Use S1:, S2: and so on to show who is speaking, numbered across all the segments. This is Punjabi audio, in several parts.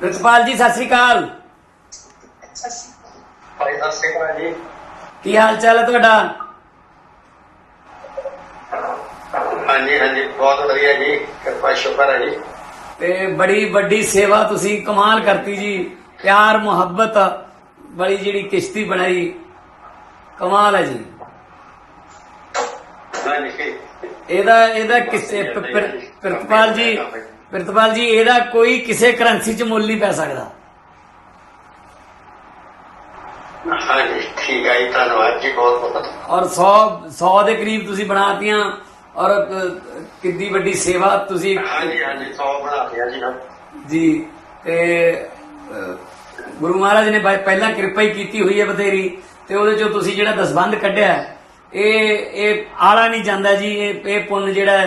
S1: ਜੀ ਸਤਿ ਸ੍ਰੀ ਅਕਾਲ।
S2: ਭਾਈ ਸਤਿ ਸ਼੍ਰੀ ਅਕਾਲ ਜੀ।
S1: ਕੀ ਹਾਲ ਚਾਲ ਹੈ ਤੁਹਾਡਾ?
S2: ਹਾਂਜੀ ਹਾਂਜੀ ਬਹੁਤ ਵਧੀਆ ਜੀ। ਕਿਰਪਾ ਸ਼ੁਕਰ ਹੈ ਜੀ।
S1: ਤੇ ਬੜੀ ਵੱਡੀ ਸੇਵਾ ਤੁਸੀਂ ਕਮਾਲ ਕਰਤੀ ਜੀ। ਪਿਆਰ ਮੁਹੱਬਤ ਬੜੀ ਜਿਹੜੀ ਕਿਸ਼ਤੀ ਬਣਾਈ। ਕਮਾਲ ਹੈ ਜੀ।
S2: ਹਾਂਜੀ।
S1: ਇਹਦਾ ਇਹਦਾ ਕਿਸੇ ਪ੍ਰਿਤਪਾਲ ਜੀ। ਪ੍ਰਿਤਪਾਲ ਜੀ ਇਹਦਾ ਕੋਈ ਕਿਸੇ ਕਰੰਸੀ ਚ ਮੁੱਲ ਨਹੀਂ ਪੈ ਸਕਦਾ।
S2: ਹਾਂਜੀ ਠੀਕ ਹੈ ਧੰਨਵਾਦ ਜੀ ਬਹੁਤ ਬਹੁਤ।
S1: ਔਰ 100 100 ਦੇ ਕਰੀਬ ਤੁਸੀਂ ਬਣਾਤੀਆਂ ਔਰ ਕਿੰਨੀ ਵੱਡੀ ਸੇਵਾ ਤੁਸੀਂ
S2: ਹਾਂਜੀ ਹਾਂਜੀ 100 ਬਣਾ ਲਿਆ ਜੀ
S1: ਜੀ ਤੇ ਗੁਰੂ ਮਹਾਰਾਜ ਨੇ ਪਹਿਲਾਂ ਕਿਰਪਾ ਹੀ ਕੀਤੀ ਹੋਈ ਹੈ ਬਥੇਰੀ ਤੇ ਉਹਦੇ ਚੋਂ ਤੁਸੀਂ ਜਿਹੜਾ ਦਸਬੰਧ ਕੱਢਿਆ ਇਹ ਇਹ ਆਲਾ ਨਹੀਂ ਜਾਂਦਾ ਜੀ ਇਹ ਇਹ ਪੁੰਨ ਜਿਹੜਾ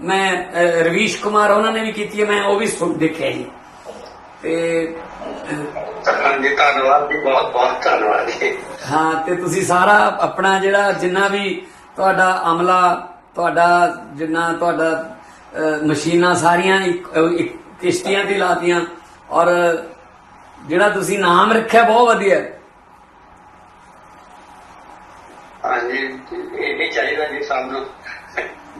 S1: ਮੈਂ ਰਵੀਸ਼ ਕੁਮਾਰ ਉਹਨਾਂ ਨੇ ਵੀ ਕੀਤੀ ਹੈ ਮੈਂ ਉਹ ਵੀ ਸੁਣ ਦੇਖਿਆ ਜੀ। ਤੇ
S2: ਹਾਂਜੀ ਧੰਨਵਾਦ ਜੀ ਬਹੁਤ ਬਹੁਤ ਧੰਨਵਾਦ ਜੀ।
S1: ਹਾਂ ਤੇ ਤੁਸੀਂ ਸਾਰਾ ਆਪਣਾ ਜਿਹੜਾ ਜਿੰਨਾ ਵੀ ਤੁਹਾਡਾ ਅਮਲਾ ਤੁਹਾਡਾ ਜਿੰਨਾ ਤੁਹਾਡਾ ਮਸ਼ੀਨਾਂ ਸਾਰੀਆਂ ਕਿਸ਼ਤੀਆਂ ਤੇ ਲਾਤੀਆਂ ਔਰ ਜਿਹੜਾ ਤੁਸੀਂ ਨਾਮ ਰੱਖਿਆ ਬਹੁਤ ਵਧੀਆ।
S2: ਹਾਂਜੀ ਇਹ ਨਹੀਂ ਚਾਹੀਦਾ ਜੀ ਸਾਨੂੰ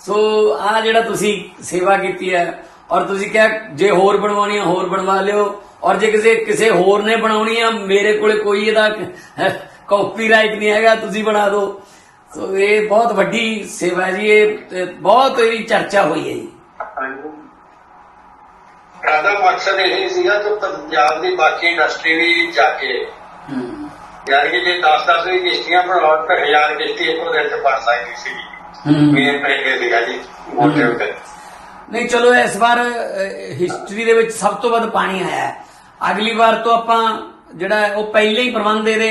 S1: ਸੋ ਆ ਜਿਹੜਾ ਤੁਸੀਂ ਸੇਵਾ ਕੀਤੀ ਹੈ ਔਰ ਤੁਸੀਂ ਕਿਹਾ ਜੇ ਹੋਰ ਬਣਵਾਉਣੀ ਆ ਹੋਰ ਬਣਵਾ ਲਿਓ। ਔਰ ਜੇ ਕਿਸੇ ਕਿਸੇ ਹੋਰ ਨੇ ਬਣਾਉਣੀ ਆ ਮੇਰੇ ਕੋਲੇ ਕੋਈ ਇਹਦਾ ਕਾਪੀਰਾਈਟ ਨਹੀਂ ਹੈਗਾ ਤੁਸੀਂ ਬਣਾ ਦਿਓ। ਸੋ ਇਹ ਬਹੁਤ ਵੱਡੀ ਸੇਵਾ ਹੈ ਜੀ ਇਹ ਬਹੁਤ ਇਹਦੀ ਚਰਚਾ ਹੋਈ ਹੈ ਜੀ।
S2: ਸਾਡਾ ਮਕਸਦ ਇਹ ਸੀਗਾ ਕਿ ਪੰਜਾਬ ਦੀ ਬਾਕੀ ਇੰਡਸਟਰੀ ਵੀ ਜਾ ਕੇ ਕਿ ਜੇ 10-10 ਵੀ ਕਿਸ਼ਤੀਆਂ ਬਣਾਉਣ ਤਾਂ ਹਜ਼ਾਰ ਕਿਸ਼ਤੀ ਇੱਕੋ ਦਿਨ ਚ ਬਣ ਸਕਦੀ ਸੀ। ਮੇਨ ਪਹਿਲੇ ਸੀਗਾ ਜੀ ਮੋਟੇ ਉੱਤੇ
S1: ਨਹੀਂ ਚਲੋ ਇਸ ਵਾਰ ਹਿਸਟਰੀ ਦੇ ਵਿੱਚ ਸਭ ਤੋਂ ਵੱਧ ਪਾਣੀ ਆਇਆ ਹੈ। ਅਗਲੀ ਵਾਰ ਤੋਂ ਆਪਾਂ ਜਿਹੜਾ ਉਹ ਪਹਿਲੇ ਹੀ ਪ੍ਰਬੰਧ ਇਹਦੇ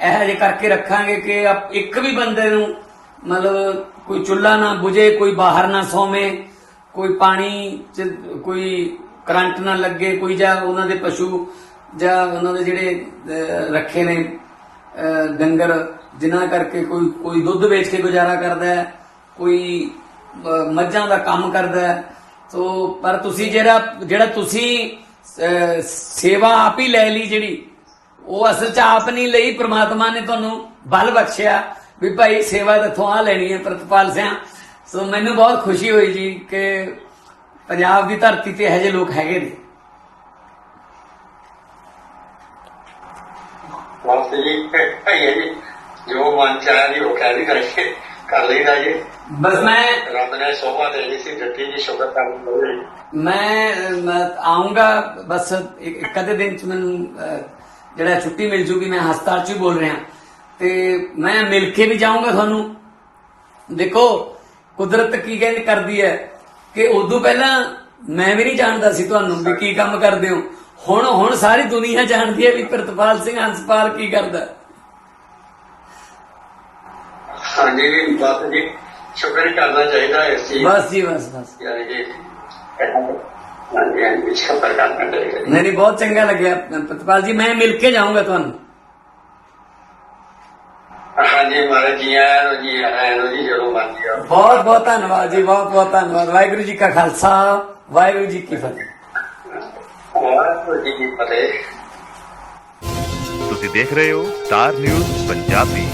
S1: ਇਹੋ ਜਿਹੇ ਕਰਕੇ ਰੱਖਾਂਗੇ ਕਿ ਇੱਕ ਵੀ ਬੰਦੇ ਨੂੰ ਮਤਲਬ ਕੋਈ ਚੁੱਲ੍ਹਾ ਨਾ ਬੁਝੇ ਕੋਈ ਬਾਹਰ ਨਾ ਸੌਵੇਂ ਕੋਈ ਪਾਣੀ ਚ ਕੋਈ ਕਰੰਟ ਨਾ ਲੱਗੇ ਕੋਈ ਜਾਂ ਉਹਨਾਂ ਦੇ ਪਸ਼ੂ ਜਾਂ ਉਹਨਾਂ ਦੇ ਜਿਹੜੇ ਰੱਖੇ ਨੇ ਡੰਗਰ ਜਿਨ੍ਹਾਂ ਕਰਕੇ ਕੋਈ ਕੋਈ ਦੁੱਧ ਵੇਚ ਕੇ ਗੁਜ਼ਾਰਾ ਕਰਦਾ ਹੈ। ਕੋਈ ਮੱਝਾਂ ਦਾ ਕੰਮ ਕਰਦਾ ਹੈ, ਸੋ, ਪਰ ਤੁਸੀਂ ਜਿਹੜਾ ਜਿਹੜਾ ਤੁਸੀਂ ਸੇਵਾ ਆਪ ਹੀ ਲੈ ਲਈ ਜਿਹੜੀ, ਉਹ ਅਸਲ 'ਚ ਆਪ ਨਹੀਂ ਲਈ, ਪ੍ਰਮਾਤਮਾ ਨੇ ਤੁਹਾਨੂੰ ਬਲ ਬਖਸ਼ਿਆ ਵੀ ਭਾਈ ਸੇਵਾ ਤਾਂ ਆ ਲੈਣੀ ਹੈ ਪ੍ਰਤਪਾਲ ਸਿੰਘ ਸੋ, ਮੈਨੂੰ ਬਹੁਤ ਖੁਸ਼ੀ ਹੋਈ ਜੀ ਕਿ ਪੰਜਾਬ ਦੀ ਧਰਤੀ ਤੇ ਇਹੋ ਜਿਹੇ ਲੋਕ ਹੈਗੇ ਨੇ।
S2: ਬਸ ਜੀ ਹੈ ਜੀ, ਜੋ ਮਨ ਚ ਉਹ ਕਹਿ ਵੀ ਕਰਕੇ ਕਰ ਲਈਦਾ ਜੀ।
S1: ਬਸ ਮੈਂ
S2: ਰੱਬ ਨੇ ਸੋਭਾ ਦੇ ਦਿੱਤੀ ਸੀ ਜੱਟੀ ਜੀ ਸ਼ੁਕਰ ਕਰਨ ਬੋਲੇ
S1: ਮੈਂ ਮੈਂ ਆਉਂਗਾ ਬਸ ਅੱਧੇ ਦਿਨ ਚ ਮੈਨੂੰ ਜਿਹੜਾ ਛੁੱਟੀ ਮਿਲ ਜੂਗੀ ਮੈਂ ਹਸਪਤਾਲ ਚ ਹੀ ਬੋਲ ਰਿਹਾ। ਤੇ ਮੈਂ ਮਿਲ ਕੇ ਵੀ ਜਾਊਂਗਾ ਤੁਹਾਨੂੰ। ਦੇਖੋ ਕੁਦਰਤ ਕੀ ਕਹਿੰਦੀ ਕਰਦੀ ਹੈ ਕਿ ਉਦੋਂ ਪਹਿਲਾਂ ਮੈਂ ਵੀ ਨਹੀਂ ਜਾਣਦਾ ਸੀ ਤੁਹਾਨੂੰ ਵੀ ਕੀ ਕੰਮ ਕਰਦੇ ਹੋ। ਹੁਣ ਹੁਣ ਸਾਰੀ ਦੁਨੀਆ ਜਾਣਦੀ ਹੈ ਵੀ ਪ੍ਰਿਤਪਾਲ ਸਿੰਘ ਹੰਸਪਾਲ ਕੀ ਕਰਦਾ। ਹੈ।
S2: ਹਾਂਜੀ ਜੀ ਬਸ ਜੀ ਸ਼ੁਕਰ ਹੀ ਕਰਨਾ ਚਾਹੀਦਾ ਹੈ ਇਸ ਚੀਜ਼ ਦਾ।
S1: ਬਸ ਜੀ ਬਸ ਬਸ
S2: ਯਾਨੀ ਕਿ ਹਾਂਜੀ ਹਾਂਜੀ ਸ਼ੁਕਰ ਕਰਨਾ ਚਾਹੀਦਾ ਜੀ।
S1: ਨਹੀਂ ਨਹੀਂ ਬਹੁਤ ਚੰਗਾ ਲੱਗਿਆ ਪ੍ਰਿਤਪਾਲ ਜੀ ਮੈਂ ਮਿਲ ਕੇ ਜਾਊਂਗਾ ਤੁਹਾਨੂੰ
S2: ਹਾਂਜੀ ਮਹਾਰਾਜ ਜੀ ਆਇਆਂ ਨੂੰ ਜੀ ਆਇਆਂ ਨੂੰ ਜੀ ਜਦੋਂ ਮਰਜ਼ੀ ਆਓ
S1: ਬਹੁਤ ਬਹੁਤ ਧੰਨਵਾਦ ਜੀ ਬਹੁਤ ਬਹੁਤ ਧੰਨਵਾਦ ਵਾਹਿਗੁਰੂ ਜੀ ਕਾ ਖਾਲਸਾ ਵਾਹਿਗੁਰੂ ਜੀ ਕੀ ਫਤਿਹ
S2: ਵਾਹਿਗੁਰੂ ਜੀ ਕੀ ਫਤਿਹ
S3: ਤੁਸੀਂ ਦੇਖ ਰਹੇ ਹੋ ਸਟਾਰ ਨਿਊਜ਼ ਪੰਜਾਬੀ